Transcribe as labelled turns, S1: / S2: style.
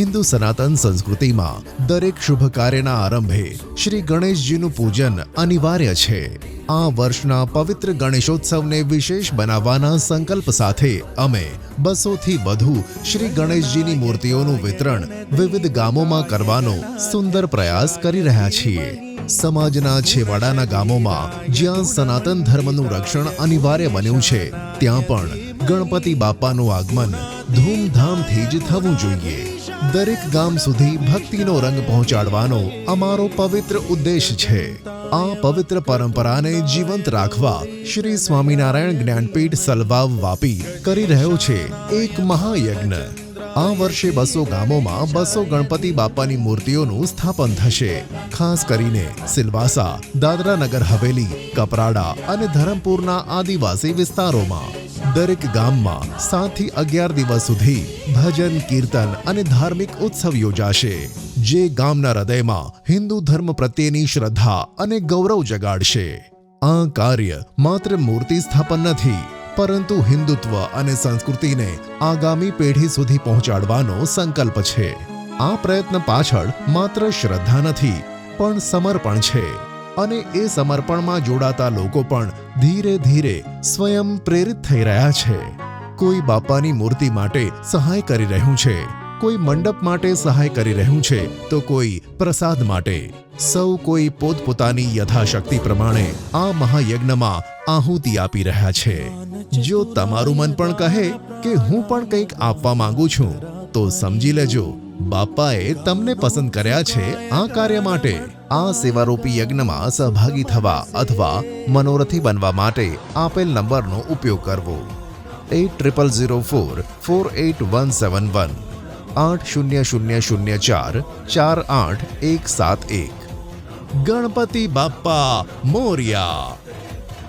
S1: હિન્દુ સનાતન સંસ્કૃતિમાં દરેક શુભ કાર્યના આરંભે શ્રી ગણેશજીનું પૂજન અનિવાર્ય છે. આ વર્ષના પવિત્ર ગણેશોત્સવને વિશેષ બનાવવાના સંકલ્પ સાથે અમે બસોથી વધુ શ્રી ગણેશજીની મૂર્તિઓનું વિતરણ વિવિધ ગામોમાં કરવાનો સુંદર પ્રયાસ કરી રહ્યા છીએ. સમાજના છેવાડાના ગામોમાં જ્યાં સનાતન ધર્મનું રક્ષણ અનિવાર્ય બન્યું છે, ત્યાં પણ ગણપતિ બાપાનું આગમન ધૂમધામથી જ થવું જોઈએ. દરેક ગામ સુધી ભક્તિનો રંગ પહોંચાડવાનો અમારો પવિત્ર ઉદ્દેશ છે. આ પવિત્ર પરંપરાને જીવંત રાખવા શ્રી સ્વામિનારાયણ જ્ઞાનપીઠ સલવાવ વાપી કરી રહ્યો છે એક મહાયજ્ઞ. આ વર્ષે બસો ગામોમાં બસો ગણપતિ બાપાની મૂર્તિઓનું સ્થાપન થશે. ખાસ કરીને સિલવાસા દાદરા નગર હવેલી, કપરાડા અને ધરમપુરના આદિવાસી વિસ્તારોમાં. દરેક ગામમાં સાતથી અગિયાર દિવસ સુધી ભજન, કીર્તન અને ધાર્મિક ઉત્સવ યોજાશે, જે ગામના હૃદયમાં હિન્દુ ધર્મ પ્રત્યેની શ્રદ્ધા અને ગૌરવ જગાડશે. આ કાર્ય માત્ર મૂર્તિ સ્થાપન નથી, પરંતુ હિન્દુત્વ અને સંસ્કૃતિને આગામી પેઢી સુધી પહોંચાડવાનો સંકલ્પ છે. આ પ્રયત્ન પાછળ માત્ર શ્રદ્ધા નથી, પણ સમર્પણ છે. અને એ સમર્પણમાં જોડાતા લોકો પણ ધીરે ધીરે સ્વયં પ્રેરિત થઈ રહ્યા છે. કોઈ બાપાની મૂર્તિ માટે સહાય કરી રહ્યું છે, કોઈ મંડપ માટે સહાય કરી રહ્યું છે, તો કોઈ પ્રસાદ માટે. સૌ કોઈ પોતપોતાની યથાશક્તિ પ્રમાણે આ મહાયજ્ઞમાં આહુતિ આપી રહ્યા છે. જો તમારું મન પણ કહે કે હું પણ કંઈક આપવા માંગુ છું, તો સમજી લેજો, બાપાએ તમને પસંદ કર્યા છે આ કાર્ય માટે. આ સેવારૂપી યજ્ઞમાં સહભાગી થવા અથવા મનોરથી બનવા માટે આપેલ નંબરનો ઉપયોગ કરવો. Eight triple zero four four eight one seven one, આઠ શૂન્ય શૂન્ય શૂન્ય ચાર ચાર આઠ એક સાત એક. ગણપતિ બાપ્પા મોર્યા!